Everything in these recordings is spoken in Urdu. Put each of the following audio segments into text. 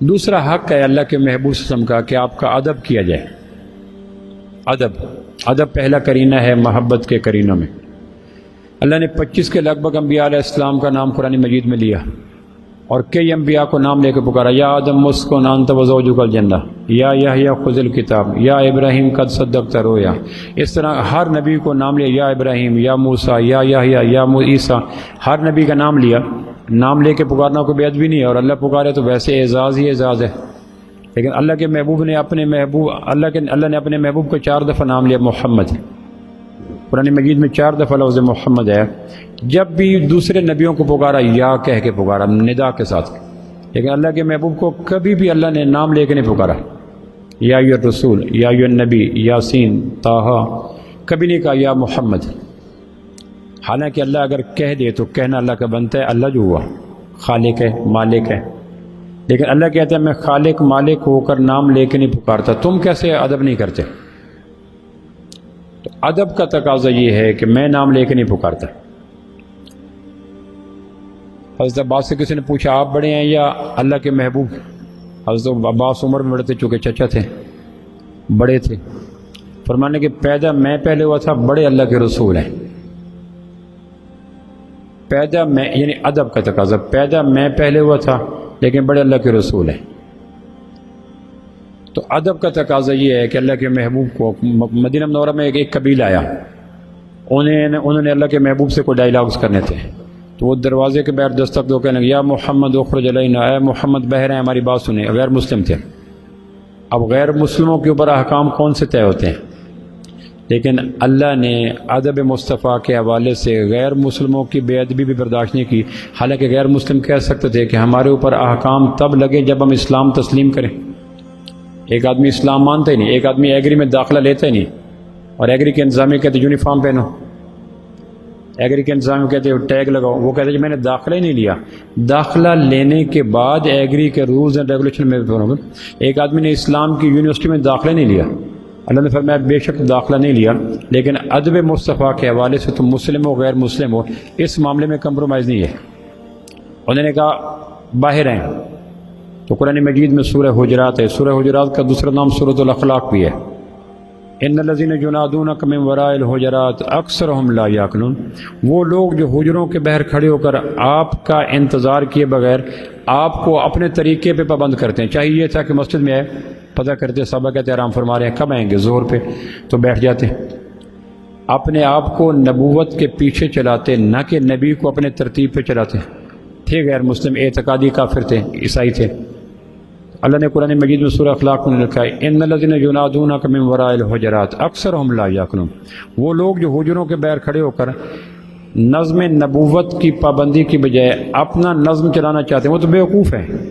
دوسرا حق ہے اللہ کے محبوب وسلم کا کہ آپ کا ادب کیا جائے۔ ادب ادب پہلا کرینہ ہے محبت کے کرینوں میں۔ اللہ نے پچیس کے لگ بھگ انبیاء علیہ السلام کا نام قرآن مجید میں لیا اور کئی انبیاء کو نام لے کے پکارا۔ یا آدم مسکن انت وزوجک الجنہ۔ یا یا خزل کتاب یا ابراہیم قد صدق رویا۔ اس طرح ہر نبی کو نام لیا۔ یا ابراہیم، یا موسا یا یا یا عیسیٰ۔ ہر نبی کا نام لیا۔ نام لے کے پکارنا کوئی بےد بھی نہیں ہے، اور اللہ پکارے تو ویسے اعزاز ہی اعزاز ہے۔ لیکن اللہ کے محبوب نے اپنے محبوب، اللہ کے، اللہ نے اپنے محبوب کو چار دفعہ نام لیا، محمد۔ قرآن مجید میں چار دفعہ لفظ محمد ہے۔ جب بھی دوسرے نبیوں کو پکارا، یا کہہ کے پکارا، ندا کے ساتھ۔ لیکن اللہ کے محبوب کو کبھی بھی اللہ نے نام لے کے نہیں پکارا۔ یا یو رسول یا یو نبی یاسین تاہا کبھی نہیں کہا، یا محمد۔ حالانکہ اللہ اگر کہہ دے تو کہنا اللہ کا بنتا ہے، اللہ جو ہوا، خالق ہے، مالک ہے۔ لیکن اللہ کہتا ہے، میں خالق، مالک ہو کر نام لے کے نہیں پکارتا۔ تم کیسے ادب نہیں کرتے؟ تو ادب کا تقاضا یہ ہے کہ میں نام لے کے نہیں پکارتا۔ حضرت عباس سے کسی نے پوچھا، آپ بڑے ہیں یا اللہ کے محبوب؟ حضرت عباس عمر میں بڑے تھے، چونکہ چچا تھے، بڑے تھے۔ فرمانے کہ پیدا میں پہلے ہوا تھا، بڑے اللہ کے رسول ہیں۔ پیدا میں یعنی ادب کا تقاضا، پیدا میں پہلے ہوا تھا، لیکن بڑے اللہ کے رسول ہیں۔ تو ادب کا تقاضا یہ ہے کہ اللہ کے محبوب کو مدینہ منورہ میں ایک قبیل آیا۔ انہیں انہوں نے اللہ کے محبوب سے کوئی ڈائلاگس کرنے تھے۔ تو وہ دروازے کے بیر دستک دو کہنے لگے، یا محمد اخرج علینا، اے محمد بہر ہیں ہماری بات سنیں۔ غیر مسلم تھے۔ اب غیر مسلموں کے اوپر احکام کون سے طے ہوتے ہیں؟ لیکن اللہ نے ادب مصطفیٰ کے حوالے سے غیر مسلموں کی بے ادبی بھی برداشت نہیں کی۔ حالانکہ غیر مسلم کہہ سکتے تھے کہ ہمارے اوپر احکام تب لگے جب ہم اسلام تسلیم کریں۔ ایک آدمی اسلام مانتا ہی نہیں، ایک آدمی ایگری میں داخلہ لیتا ہی نہیں۔ اور ایگری کے انتظامیہ کہتے یونیفارم پہنو۔ ایگری کے انتظامیہ کہتے ٹیگ لگاؤ۔ وہ کہتے ہیں کہ میں نے داخلہ ہی نہیں لیا۔ داخلہ لینے کے بعد ایگری کے رولز اینڈ ریگولیشن میں ایک آدمی نے اسلام کی یونیورسٹی میں داخلہ نہیں لیا۔ اللہ نے فرمایا، بے شک داخلہ نہیں لیا، لیکن ادب مصطفیٰ کے حوالے سے تم مسلم ہو، غیر مسلم ہو، اس معاملے میں کمپرومائز نہیں ہے۔ انہوں نے کہا، باہر ہیں۔ تو قرآن مجید میں سورہ حجرات ہے۔ سورہ حجرات کا دوسرا نام سورۃ الاخلاق بھی ہے۔ ان الزین جنادون کم ورائے الحجرات اکثر ہم لا یاقنون وہ لوگ جو حجروں کے بہر کھڑے ہو کر آپ کا انتظار کیے بغیر آپ کو اپنے طریقے پہ پابند کرتے ہیں۔ چاہیے تھا کہ مسجد میں آئے۔ پتہ کرتے صحابہ کہتے آرام فرما رہے ہیں۔ کب آئیں گے زور پہ۔ تو بیٹھ جاتے۔ اپنے آپ کو نبوت کے پیچھے چلاتے، نہ کہ نبی کو اپنے ترتیب پہ چلاتے۔ تھے غیر مسلم، اعتقادی کافر تھے، عیسائی تھے۔ اللہ نے قرآن مجید میں سورہ اخلاق میں لکھا ہے، ان الذین ینادون من وراء الحجرات اکثر ہم لا یاقلون وہ لوگ جو حجروں کے بیر کھڑے ہو کر نظم نبوت کی پابندی کی بجائے اپنا نظم چلانا چاہتے ہیں، وہ تو بیوقوف ہے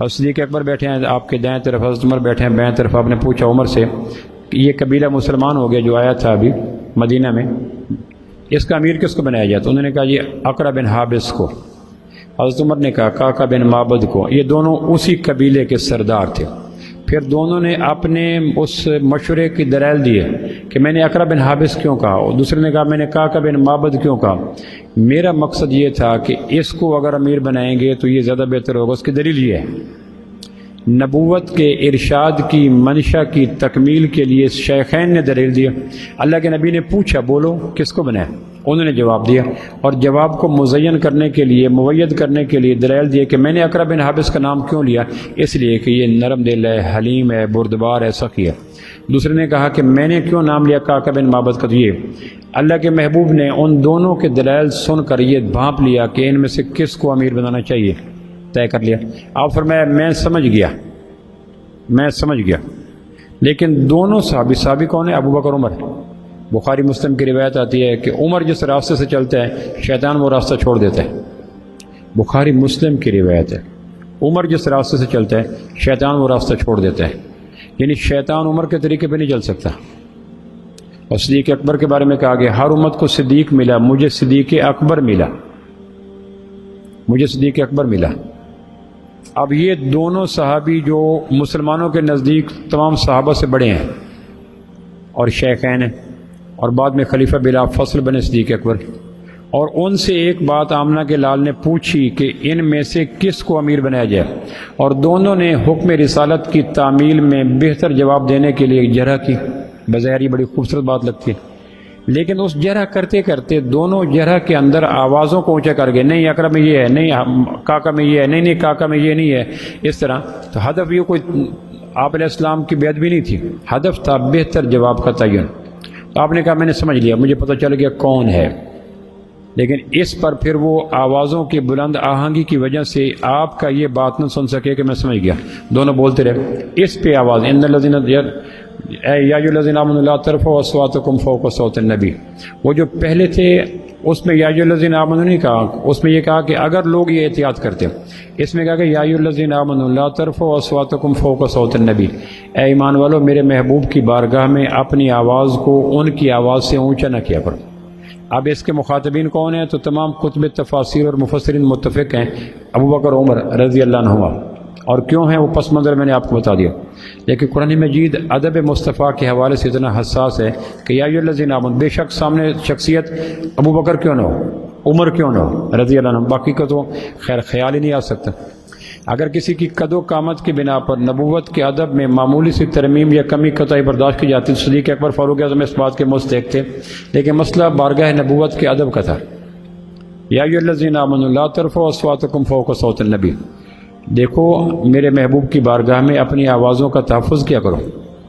اور صدیق اکبر بیٹھے ہیں، آپ کے دائیں طرف حضرت عمر بیٹھے ہیں، بائیں طرف آپ نے پوچھا عمر سے کہ یہ قبیلہ مسلمان ہو گیا جو آیا تھا ابھی مدینہ میں، اس کا امیر کس کو بنایا جاتا انہوں نے کہا یہ جی اقرا بن حابس کو۔ حضرت عمر نے کہا کاکا بن معبد کو۔ یہ دونوں اسی قبیلے کے سردار تھے۔ پھر دونوں نے اپنے اس مشورے کی درائل دیے۔ کہ میں نے اقرا بن حابس کیوں کہا اور دوسرے نے کہا میں نے کاکا بن مابد کیوں کہا؟ میرا مقصد یہ تھا کہ اس کو اگر امیر بنائیں گے تو یہ زیادہ بہتر ہوگا، اس کی دلیل یہ ہے۔ نبوت کے ارشاد کی، منشا کی تکمیل کے لیے شیخین نے دلیل دیا اللہ کے نبی نے پوچھا، بولو، کس کو بنایا انہوں نے جواب دیا اور جواب کو مزین کرنے کے لیے، موید کرنے کے لیے دلیل دیا کہ میں نے اقرا بن حابس کا نام کیوں لیا؟ اس لیے کہ یہ نرم دل ہے، حلیم ہے، بردبار ہے، سخی ہے۔ دوسرے نے کہا کہ میں نے کیوں نام لیا کاکا بن مابد کا؟ یہ، اللہ کے محبوب نے ان دونوں کے دلائل سن کر یہ بھانپ لیا کہ ان میں سے کس کو امیر بنانا چاہیے۔ طے کر لیا۔ آپ فرمایا، میں سمجھ گیا۔ میں سمجھ گیا۔ لیکن دونوں صحابی صحابی کون ہے ابو بکر، عمر۔ بخاری مسلم کی روایت آتی ہے کہ عمر جس راستے سے چلتا ہے شیطان وہ راستہ چھوڑ دیتا ہے بخاری مسلم کی روایت ہے۔ عمر جس راستے سے چلتا ہے شیطان وہ راستہ چھوڑ دیتا ہے یعنی شیطان عمر کے طریقے پہ نہیں چل سکتا۔ اور صدیق اکبر کے بارے میں کہا گیا، ہر امت کو صدیق ملا، مجھے صدیق اکبر ملا۔ مجھے صدیق اکبر ملا۔ اب یہ دونوں صحابی جو مسلمانوں کے نزدیک تمام صحابہ سے بڑے ہیں، اور شیخین ہیں۔ اور بعد میں خلیفہ بلا فصل بنے صدیق اکبر۔ اور ان سے ایک بات آمنہ کے لال نے پوچھی کہ ان میں سے کس کو امیر بنایا جائے؟ اور دونوں نے حکم رسالت کی تعمیل میں بہتر جواب دینے کے لیے ایک جرح کی۔ بظاہر یہ بڑی خوبصورت بات لگتی۔ ہے لیکن اس جرح کرتے کرتے دونوں جرح کے اندر آوازوں کو اونچا کر گئے۔ نہیں، اکرم میں یہ ہے، نہیں، کاکا میں یہ ہے، نہیں نہیں، کاکا میں یہ نہیں ہے۔ اس طرح۔ تو ہدف یہ کوئی آپ علیہ السلام کی بید بھی نہیں تھی۔ ہدف تھا بہتر جواب کا تعین۔ تو آپ نے کہا میں نے سمجھ لیا، مجھے پتہ چل گیا کون ہے۔ لیکن اس پر پھر وہ آوازوں کی بلند آہنگی کی وجہ سے آپ کا یہ بات نہ سن سکے کہ میں سمجھ گیا۔ دونوں بولتے رہے۔ اس پہ آواز، ان لذین اے یا لذین امن اللہ طرف و اسوات کم فوق صوت النبی۔ وہ جو پہلے تھے اس میں یا الذین آمنوا نہیں کہا، اس میں یہ کہا کہ اگر لوگ یہ احتیاط کرتے اس میں کہا کہ یا الذین آمنوا لا ترفعوا اصواتکم فوق صوت النبی۔ اے ایمان والو، میرے محبوب کی بارگاہ میں اپنی آواز کو، ان کی آواز سے اونچا نہ کیا کرو۔ اب اس کے مخاطبین کون ہیں؟ تو تمام کتب تفاصیر اور مفسرین متفق ہیں۔ ابو بکر، عمر رضی اللہ عنہ اور کیوں ہیں وہ پس منظر میں نے آپ کو بتا دیا؟ لیکن قرآن مجید ادب مصطفیٰ کے حوالے سے اتنا حساس ہے کہ یا الذین آمن بے شک سامنے شخصیت ابو بکر کیوں نہ ہو، عمر کیوں نہ ہو، رضی اللہ عنہ، باقی کا تو خیر خیال ہی نہیں آ سکتا۔ اگر کسی کی قد و کامت کی بنا پر نبوت کے ادب میں معمولی سی ترمیم یا کمی قطعی برداشت کی جاتی تو صدیق اکبر فاروق اعظم اس بات کے مستحق تھے۔ لیکن مسئلہ بارگاہ نبوت کے ادب کا تھا۔ یا الذین آمنوا، لا ترفعوا اصواتکم فوق صوت النبی۔ دیکھو، میرے محبوب کی بارگاہ میں اپنی آوازوں کا تحفظ کیا کرو۔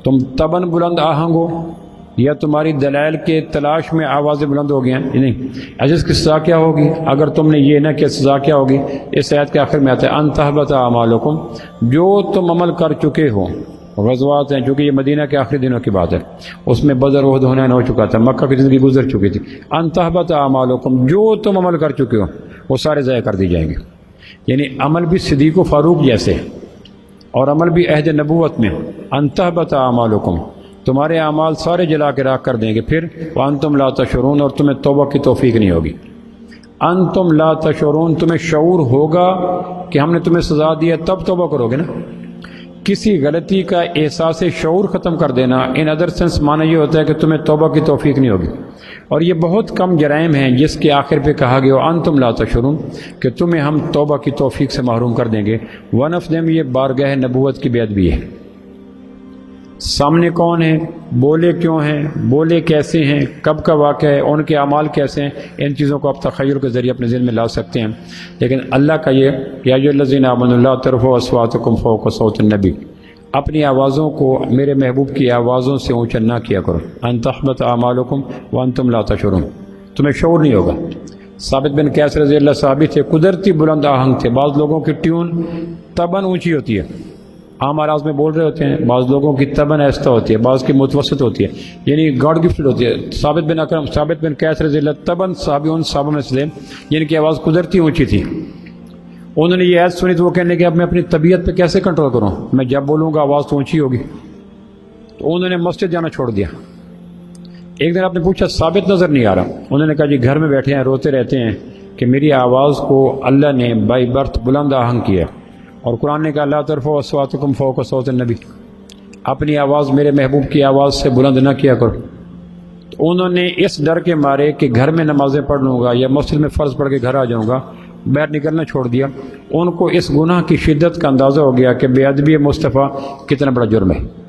تم تبن بلند آہنگ ہو، یا تمہاری دلائل کے تلاش میں آوازیں بلند ہو گئی ہیں؟ نہیں۔ عزیز کی سزا کیا ہوگی؟ اگر تم نے یہ نہ کہ سزا کیا ہوگی؟ اس عید کے آخر میں آتے ہیں انتہبت اعمالکم، جو تم عمل کر چکے ہو۔ غزوات ہیں، چونکہ یہ مدینہ کے آخری دنوں کی بات ہے۔ اس میں بدر عہد ہونا ہو چکا تھا، مکہ کی زندگی گزر چکی تھی۔ انتہبت اعمالکم، جو تم عمل کر چکے ہو، وہ سارے ضائع کر دی جائیں گے۔ یعنی عمل بھی صدیق و فاروق جیسے اور عمل بھی عہد نبوت میں انتہبت اعمالکم، تمہارے اعمال سارے جلا کے راک کر دیں گے۔ پھر وان تم لا تشورون اور تمہیں توبہ کی توفیق نہیں ہوگی۔ ان تم لا تشعرون، تمہیں شعور ہوگا کہ ہم نے تمہیں سزا دیا تب توبہ کرو گے نا۔ کسی غلطی کا احساس شعور ختم کر دینا ان ادر سینس مانا یہ ہوتا ہے کہ تمہیں توبہ کی توفیق نہیں ہوگی۔ اور یہ بہت کم جرائم ہیں جس کے آخر پہ کہا گیا ان تم لا تشرون کہ تمہیں ہم توبہ کی توفیق سے محروم کر دیں گے۔ ون آف دیم یہ بارگاہ نبوت کی بیعت بھی ہے۔ سامنے کون ہیں بولے کیوں ہیں؟ بولے کیسے ہیں؟ کب کا واقعہ ہے؟ ان کے اعمال کیسے ہیں؟ ان چیزوں کو آپ تخیر کے ذریعے اپنے ذہن میں لا سکتے ہیں۔ لیکن اللہ کا یہ یا جو الذین امن اللہ طرف و اسواتکم فوق صوت النبی۔ اپنی آوازوں کو میرے محبوب کی آوازوں سے اونچا نہ کیا کرو۔ ان تحبت اعمالکم وانتم لا تشعرون۔ تمہیں شعور نہیں ہوگا۔ ثابت بن کیس رضی اللہ ثابت تھے، قدرتی بلند آہنگ تھے۔ بعض لوگوں کی ٹیون تباً اونچی ہوتی ہے۔ عام آراز میں بول رہے ہوتے ہیں، بعض لوگوں کی تبن ایستا ہوتی ہے، بعض کی متوسط ہوتی ہے۔ یعنی گاڈ گفٹڈ ہوتی ہے۔ ثابت بن اکرم، ثابت بن کیس رضی اللہ تبن صحابی ان صحابہ میں جن یعنی کی آواز قدرتی اونچی تھی۔ انہوں نے یہ ایس سنی تو وہ کہنے کہ اب میں اپنی طبیعت پہ کیسے کنٹرول کروں؟ میں جب بولوں گا آواز تو اونچی ہوگی۔ تو انہوں نے مسجد جانا چھوڑ دیا۔ ایک دن آپ نے پوچھا، ثابت نظر نہیں آ رہا۔ انہوں نے کہا جی گھر میں بیٹھے ہیں، روتے رہتے ہیں کہ میری آواز کو اللہ نے بائی برتھ بلند آہنگ کیا۔ اور قرآن نے کہا اللہ طرف و اسواتکم فوق و صوت النبی. اپنی آواز میرے محبوب کی آواز سے بلند نہ کیا کرو۔ تو انہوں نے اس ڈر کے مارے کہ گھر میں نمازیں پڑھ لوں گا یا مسجد میں فرض پڑھ کے گھر آ جاؤں گا، باہر نکلنا چھوڑ دیا۔ ان کو اس گناہ کی شدت کا اندازہ ہو گیا کہ بے ادبی مصطفیٰ کتنا بڑا جرم ہے۔